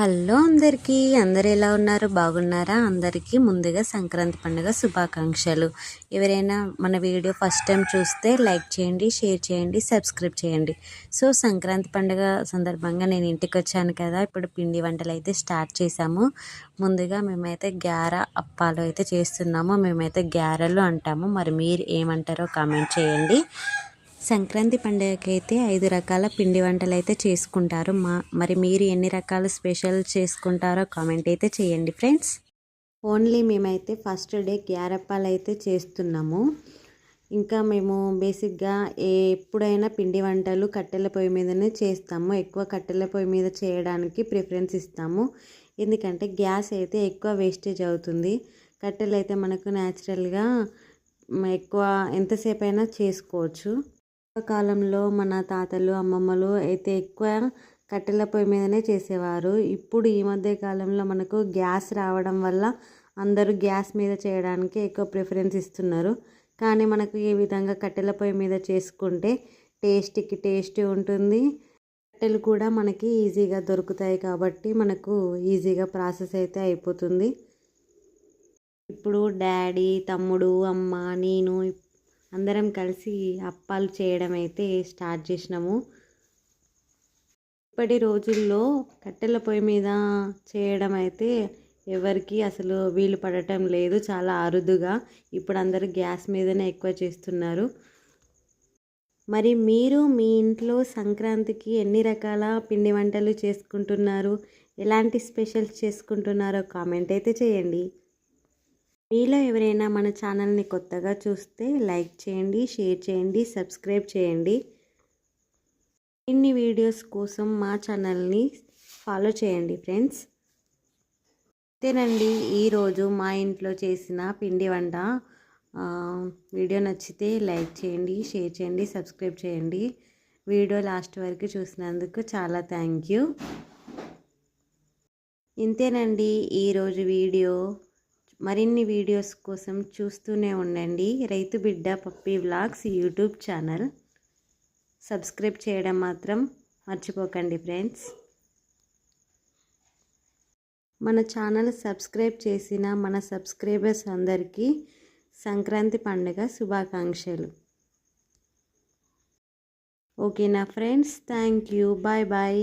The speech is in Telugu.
హలో అందరికీ అందరు ఎలా ఉన్నారు? బాగున్నారా? అందరికీ ముందుగా సంక్రాంతి పండుగ శుభాకాంక్షలు. ఎవరైనా మన వీడియో ఫస్ట్ టైం చూస్తే లైక్ చేయండి షేర్ చేయండి సబ్స్క్రైబ్ చేయండి. సో సంక్రాంతి పండుగ సందర్భంగా నేను ఇంటికి వచ్చాను కదా ఇప్పుడు పిండి వంటలు అయితే స్టార్ట్ చేశాము. ముందుగా మేమైతే గ్యార అప్పాలు అయితే చేస్తున్నాము మేమైతే గ్యారెలు అంటాము. మరి మీరు ఏమంటారో కామెంట్ చేయండి. సంక్రాంతి పండుగకైతే ఐదు రకాల పిండి వంటలు అయితే చేసుకుంటారు. మా మరి మీరు ఎన్ని రకాల స్పెషల్ చేసుకుంటారో కామెంట్ అయితే చేయండి ఫ్రెండ్స్. ఓన్లీ మేమైతే ఫస్ట్ డే గ్యారప్పాలు అయితే చేస్తున్నాము. ఇంకా మేము బేసిక్గా ఎప్పుడైనా పిండి వంటలు కట్టెల పొయ్యి మీదనే చేస్తాము. ఎక్కువ కట్టెల పొయ్యి మీద చేయడానికి ప్రిఫరెన్స్ ఇస్తాము. ఎందుకంటే గ్యాస్ అయితే ఎక్కువ వేస్టేజ్ అవుతుంది. కట్టెలు అయితే మనకు న్యాచురల్గా ఎక్కువ ఎంతసేపు అయినా చేసుకోవచ్చు. కాలంలో మన తాతలు అమ్మమ్మలు అయితే ఎక్కువ కట్టెల పొయ్యి మీదనే చేసేవారు. ఇప్పుడు ఈ మధ్య కాలంలో మనకు గ్యాస్ రావడం వల్ల అందరూ గ్యాస్ మీద చేయడానికి ఎక్కువ ప్రిఫరెన్స్ ఇస్తున్నారు. కానీ మనకు ఈ విధంగా కట్టెల పొయ్యి మీద చేసుకుంటే టేస్ట్కి టేస్ట్ ఉంటుంది. కట్టెలు కూడా మనకి ఈజీగా దొరుకుతాయి కాబట్టి మనకు ఈజీగా ప్రాసెస్ అయితే అయిపోతుంది. ఇప్పుడు డాడీ తమ్ముడు అమ్మ నేను అందరం కలిసి అప్పాలు చేయడం అయితే స్టార్ట్ చేసినాము. ఇప్పటి రోజుల్లో కట్టెల పొయ్యి మీద చేయడం అయితే ఎవరికి అసలు వీలు పడటం లేదు. చాలా అరుదుగా ఇప్పుడు అందరూ గ్యాస్ మీదనే ఎక్కువ చేస్తున్నారు. మరి మీరు మీ ఇంట్లో సంక్రాంతికి ఎన్ని రకాల పిండి వంటలు చేసుకుంటున్నారు? ఎలాంటి స్పెషల్స్ చేసుకుంటున్నారో కామెంట్ అయితే చేయండి. మీలో ఎవరైనా మన ఛానల్ని కొత్తగా చూస్తే లైక్ చేయండి షేర్ చేయండి సబ్స్క్రైబ్ చేయండి. ఇన్ని వీడియోస్ కోసం మా ఛానల్ని ఫాలో చేయండి ఫ్రెండ్స్. అంతేనండి ఈరోజు మా ఇంట్లో చేసిన పిండి వంట. వీడియో నచ్చితే లైక్ చేయండి షేర్ చేయండి సబ్స్క్రైబ్ చేయండి. వీడియో లాస్ట్ వరకు చూసినందుకు చాలా థ్యాంక్ యూ. ఇంతేనండి ఈరోజు వీడియో. మరిన్ని వీడియోస్ కోసం చూస్తూనే ఉండండి. రైతు బిడ్డ Pappi vlogs YouTube channel. Subscribe చేయడం మాత్రం మర్చిపోకండి ఫ్రెండ్స్. మన ఛానల్ సబ్స్క్రైబ్ చేసిన మన సబ్స్క్రైబర్స్ అందరికీ సంక్రాంతి పండుగ శుభాకాంక్షలు. ఓకేనా friends? Thank you. Bye bye.